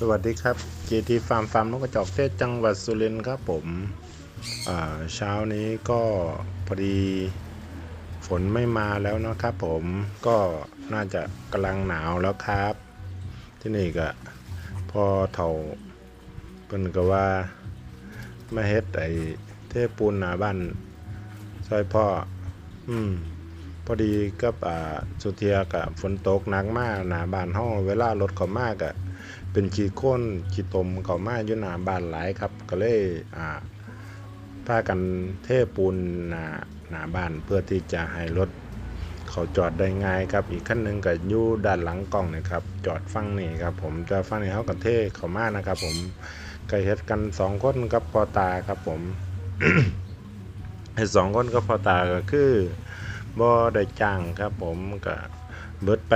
สวัสดีครับ GT ฟาร์มฟาร์มนกกระจอกเทศจังหวัดสุรินทร์ครับผมเช้านี้ก็พอดีฝนไม่มาแล้วนะครับผมก็น่าจะกำลังหนาวแล้วครับ ที่นี่ก็พอเถ่าเพิ่นก็ว่ามาเฮ็ดไอ้เทปูนหนาบ้านซอยพ่อ อืมพอดีกับอ่าสุเทียกับฝนตกหนักมากหนาบ้านห้องเวลารถเขามากอะ เป็นขี้โคลนขี้ตมเขามาอยู่หนาบ้านหลายครับ ก็เลยอ่าพากันเทปูนหนาหนาบ้านเพื่อที่จะให้รถเขาจอดได้ง่ายครับ อีกขั้นหนึ่งก็อยู่ด้านหลังกล้องนะครับ จอดฟังนี่ครับ ผมจะฟังนี่เขากันเทเขามานะครับ ผมก็เฮ็ดกันสองคนกับพอตาครับ ผมเฮ็ดสองคนกับพอตาก็คือบ่ได้จ้างครับ ผมก็เบิดไป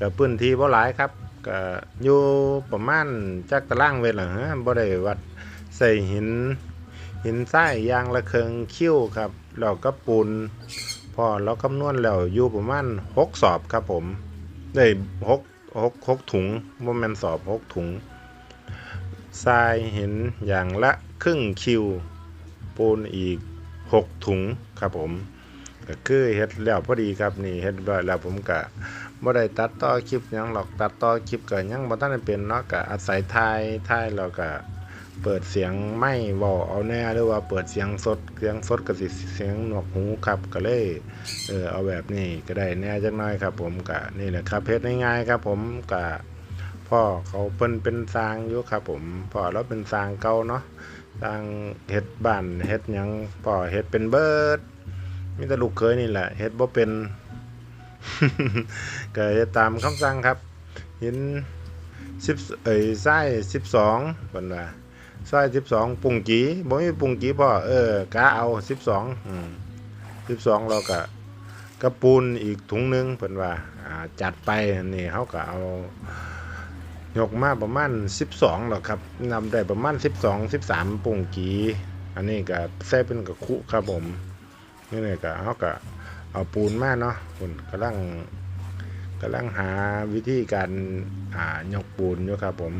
กับพื้นที่บ่หลายครับ ก็อยู่ประมาณจักตารางเวลาฮะบ่ได้วัดใส่หิน หินทรายยางละเคิงคิ้วครับแล้วก็ปูนพอเราคำนวณแล้วอยู่ประมาณ6สอบครับผม ได้6 6 6ถุงบ่แม่นสอบ6ถุงทรายหินอย่างละครึ่งคิวปูนอีก6ถุงครับผม ก็คือเฮ็ดแล้วพอดีครับนี่เฮ็ดเรียบร้อยแล้วผมก็บ่ได้ตัดต่อคลิปยังหรอกตัดต่อคลิปก็ยังบ่ทันได้เป็นเนาะก็อาศัยถ่ายถ่ายแล้วก็เปิดเสียงไม่เว้าเอาแน่หรือว่าเปิดเสียงสดเสียงสดก็สิเสียงหนวกหูครับก็เลยเออเอาแบบนี้ก็ได้แน่จักหน่อยครับ ผมก็นี่แหละครับเฮ็ดง่ายๆครับ ผมก็พ่อเขาเพิ่นเป็นสร้างอยู่ครับ ผมพ่อเราเป็นสร้างเก่าเนาะสร้างเฮ็ดบ้านเฮ็ดหยังพ่อเฮ็ดเป็นเบิด มีแต่ลูกเคยนี่แหละเฮ็ดบ่เป็นก็เฮ็ดตามคำสั่งครับหิน10เอ้ยทราย12เพิ่นว่าทราย12ปุงกีบ่มีปุงกีพ่อเออกะเอา12อืม12เราก็กระปูนอีกถุงหนึงเพิ่นว่าอ่าจัดไปนี่เฮาก็เอายกมาประมาณ 12แล้วครับนำได้ประมาณ 12 13ปุงกี อันนี้ก็ใส่เป็นกระคุครับผม นี่เนี่ยก็เขาก็เอาปูนมาเนาะคุณกำลังกำลังหาวิธีการอ่ายกปูนอยู่ครับผม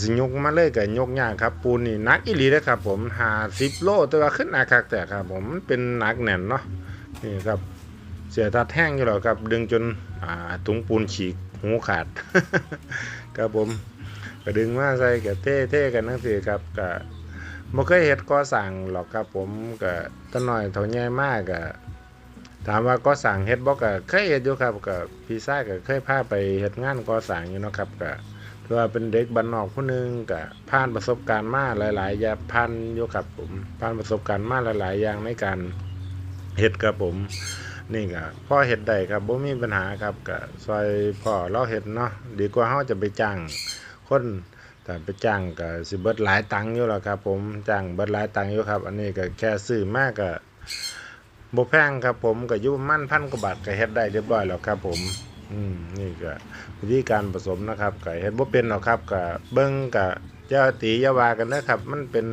สิยกมาเลยก็ยกยากครับ ปูนนี่นักอีหลีนะครับ ผมหาสิบโลแต่ว่าขึ้นหนักคักแต่ครับ ผมมันเป็นหนักแน่นเนาะนี่ครับ เสียทัดแห้งอยู่หรอกครับ ดึงจนอ่าถุงปูนฉีกหูขาดครับผมก็ดึงมาใส่กับเท่ๆกันทั้งสี่ครับก็บ่ เคยเฮ็ดก่อสร้างหรอกครับ ผมก็ตะน้อยเท่าใหญ่มากก็ถามว่าก่อสร้างเฮ็ดบ่ก็เคยเฮ็ดอยู่ครับก็พี่ชายก็เคยพาไปเฮ็ดงานก่อสร้างอยู่เนาะครับก็ถือว่าเป็นเด็กบ้านนอกผู้หนึงก็ผ่านประสบการณ์มาหลายๆอย่างผ่านอยู่ครับผมผ่านประสบการณ์มาหลาย ๆ อย่างในการเฮ็ดครับผมนี่ก็พ่อเฮ็ดได้ครับบ่มีปัญหาครับก็ซอยพ่อเราเฮ็ดเนาะดีกว่าเฮาจะไปจ้างคน แต่ไปจ้างก็สิเบิดหลายตังค์อยู่แล้วครับ ผมจ้างเบิดหลายตังค์อยู่ครับ อันนี้ก็แค่ซื้อมากก็บ่แพงครับ ผมก็อยู่มันพันกว่าบาทก็เฮ็ดได้เรียบร้อยแล้วครับ ผมอืมนี่ก็วิธีการผสมนะครับก็เฮ็ดบ่เป็นหรอกครับก็เบิ่งก็อย่าตียาวากันนะครับ มันเป็น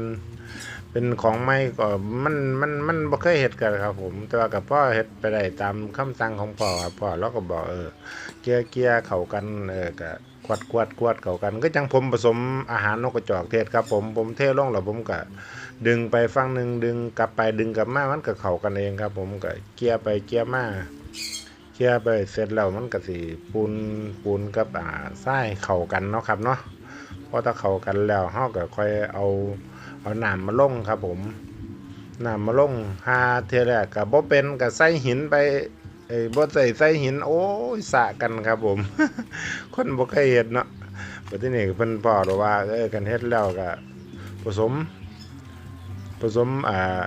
เป็นของใหม่ก็มันมันมันบ่เคยเฮ็ดกันครับ ผมแต่ว่ากับพ่อเฮ็ดไปได้ตามคำสั่งของพ่อครับพ่อเราก็บอกเออเกียเกียเข้ากันเออก็ กวดกวดกวดเข้ากัน ก็จังผมผสมอาหารนกกระจอกเทศครับ ผมผมเทล่องแล้วผมก็ดึงไปฝั่งหนึ่งดึงกลับไปดึงกลับมามันก็เข้ากันเองครับ ผมก็เกียร์ไปเกียร์มาเกียร์ไปเสร็จแล้วมันก็สิปูนปูนกับอ่าทรายเข้ากันเนาะครับเนาะพอถ้าเข้ากันแล้วเฮาก็ค่อยเอาเอาน้ำมาลงครับ ผมน้ำมาลงหาเทื่อแรกก็บ่เป็นก็ใส่หินไป เอ้บ่ใส่ใส่หิน โอ้ยสะกันครับผม คนบ่เคยเฮ็ดเนาะบัดทีนี้เพิ่นพ่อบอกว่าเออกันเฮ็ดแล้วก็ผสม ผสมอ่า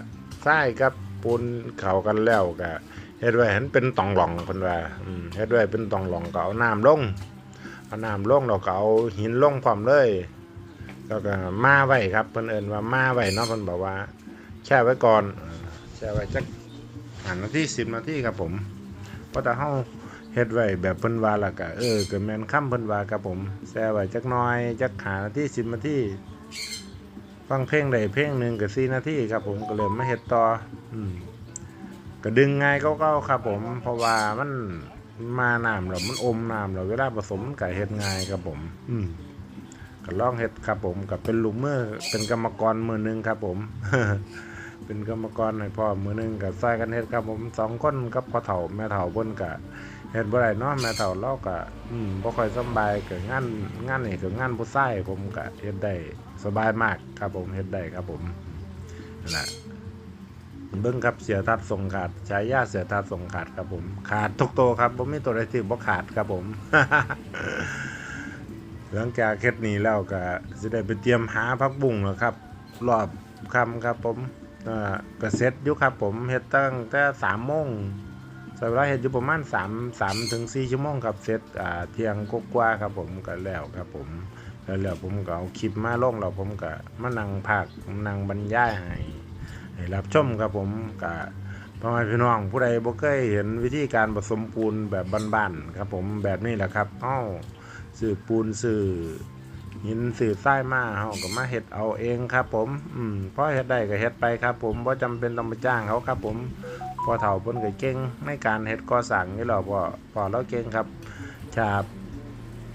ทรายกับปูนเขากันแล้วก็เฮ็ดไว้ให้มันเป็นตองหล่องเพิ่นว่าอืมเฮ็ดไว้เป็นตองหล่องก็เอาน้ำลงเอาน้ำลงแล้วก็เอาหินลงพร้อมเลย แล้วก็มาไว้ครับเพิ่นเอิ้นว่ามาไว้เนาะเพิ่นบอกว่า แช่ไว้ก่อนแช่ไว้จักห้านาที10นาทีครับผม เพราะถ้าเฮาเฮ็ดไว้แบบเพิ่นว่าและก็เออก็แม่นคำเพิ่นว่าครับผมแซ่ไว้จักหน่อยจักหานาที10นาทีฟังเพลงได้เพลงหนึ่งก็4นาทีครับผมก็เริ่มมาเฮ็ดต่ออืมก็ดึงง่ายเก่าๆครับผม เพราะว่ามันมาน้ำแล้วมันอมน้ำแล้วเวลาผสมมันก็เฮ็ดง่ายครับผม อืมก็ลองเฮ็ดครับผมกับเป็นลูกมือเป็นกรรมกรมือหนึงครับผม เป็นกรรมกรให้พ่อมือหนึงกับซอยกันเฮ็ดครับผมสองคนกับพ่อเฒ่าแม่เฒ่าเพิ่นก็เฮ็ดบ่ได้เนาะแม่เฒ่าเราก็อืมบ่ค่อยสบายก็งานงานนี่ก็งานผู้ชายผมก็เฮ็ดได้สบายมากครับผมเฮ็ดได้ครับผมนั่นแหละเบิ่งครับเสียทัดส่งขาดฉายาเสียทัดส่งขาดครับผม ขาดทุกตัวครับบ่มีตัวใดที่บ่ขาดครับผม หลังจากเฮ็ดนี้แล้วก็สิได้ไปเตรียมหาพักบุ้งแล้วครับ รอบค่ำครับผม ก็เสร็จอยู่ครับผมเฮ็ดตั้งแต่3โมงใช้เวลาเฮ็ดอยู่ประมาณ3 3ถึง4ชั่วโมงครับเสร็จอ่าเที่ยงกว่าครับผมก็แล้วครับผมแล้วแล้วผมก็เอาคลิปมาลงแล้วผมก็มานั่งพากนั่งบรรยายให้ให้รับชมครับผมก็พ่อแม่พี่น้องผู้ใดบ่เคยเห็นวิธีการผสมปูนแบบบ้านๆครับผมแบบนี้แหละครับเอ้าสื่อปูนสื่อ หินสื่อทรายมาเฮาก็มาเฮ็ดเอาเองครับ ผม อืมพอเฮ็ดได้ก็เฮ็ดไปครับ ผมบ่จำเป็นต้องไปจ้างเขาครับ ผมพอเฒ่าเพิ่นก็เก่งในการเฮ็ดก่อสร้างนี่หละพอพอเราเก่งครับฉาบ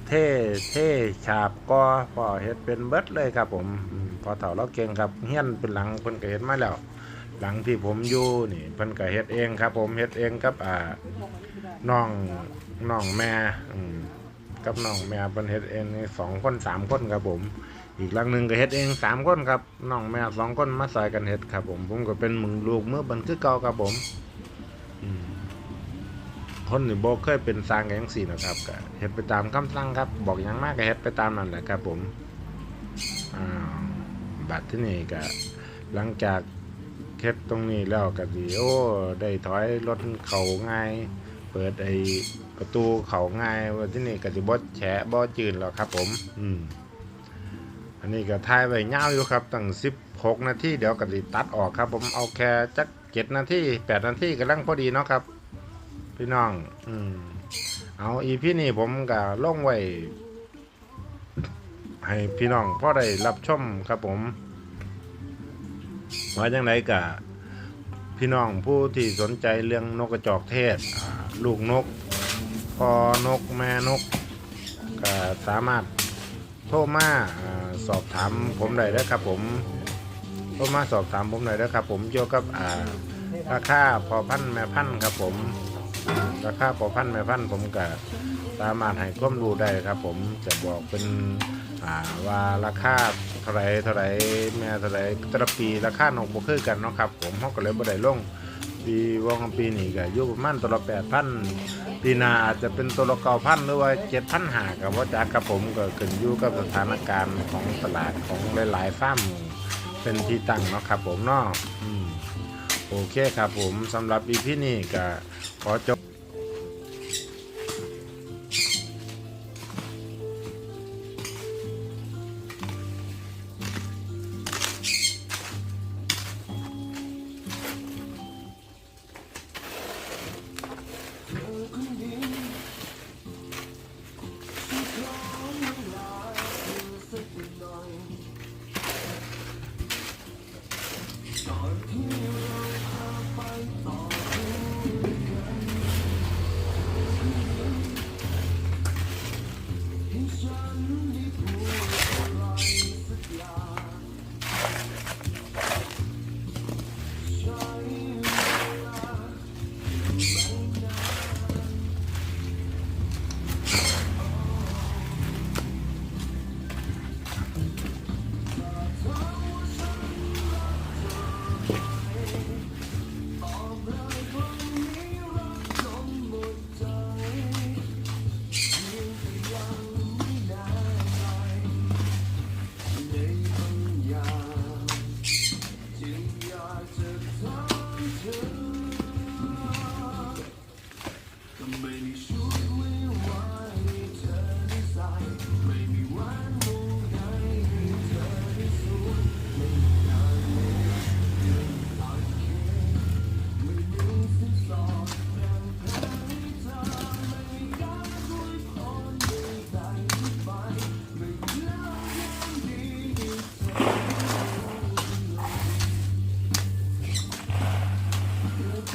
เท่เท่ฉาบก่อพอเฮ็ดเป็นเบิดเลยครับผมอืมพอเฒ่าเราเก่งครับเฮียนเป็นหลังเพิ่นก็เฮ็ดมาแล้วหลังที่ผมอยู่นี่เพิ่นก็เฮ็ดเองครับ ผมเฮ็ดเองกับอ่าน้องน้องแม่อืม กับน้องแม่เป็นเฮ็ดเองนี่สองคนสามคนครับผม อีกหลังหนึ่งก็เฮ็ดเองสามคนครับน้องแม่สองคนมาใส่กันเฮ็ดครับผม ผมก็เป็นมึงลูกเมื่อบันคือเก่าครับผมคนนี่บ่เคยเป็นสร้างกังซี่นะครับก็เฮ็ดไปตามคำสั่งครับ บอกยังมากก็เฮ็ดไปตามนั่นแหละครับผมบัดที่นี่ก็หลังจากเฮ็ดตรงนี้แล้วก็สิโอ้ ได้ถอยรถเข้าง่าย เปิดไอประตูเขาง่ายว่าที่นี่ก็สิบ่แฉะบ่จืดหรอกครับ ผม อืมอันนี้ก็ถ่ายไว้ยาวอยู่ครับตั้ง16นาทีเดี๋ยวก็สิตัดออกครับ ผมเอาแค่จัก7นาที8นาทีกำลังพอดีเนาะครับ พี่น้อง อืมเอาอีพี่นี่ผมก็ลงไว้ให้พี่น้องพอได้รับชมครับผมว่าจังไดก็ พี่น้องผู้ที่สนใจเรื่องนกกระจอกเทศ ลูกนกพอนกแม่นกก็สามารถโทรมาอสอบถามผมได้แล้วครับผมโทรมาสอบถามผมได้แล้วครับผมเกี่ยวกับราคาพอพันธ์แม่พันธ์ครับผม ราคาพอพันธ์แม่พันธ์ผมก็สามารถให้ความรู้ได้ครับ ผมจะบอกเป็นอ่าว่าราคาเท่าไรเท่าไรแม่เท่าไรแต่ละปีราคานกบ่คือกันเนาะครับ ผมเขาก็เลยบ่ได้ลงปีวงปีนี้ก็อยู่ประมาณตัวละแปดพันปีนาอาจจะเป็นตัวละเก้าพันหรือว่าเจ็ดพันหากับว่าจากกับผมก็ขึ้นอยู่กับสถานการณ์ของตลาดของหลายๆฟาร์มเป็นที่ตั้งเนาะครับ ผมเนาะโอเคครับผมสำหรับอีพีนี้ก็ขอจบ ฉันไม่พูดอะไรสักอย่าง You're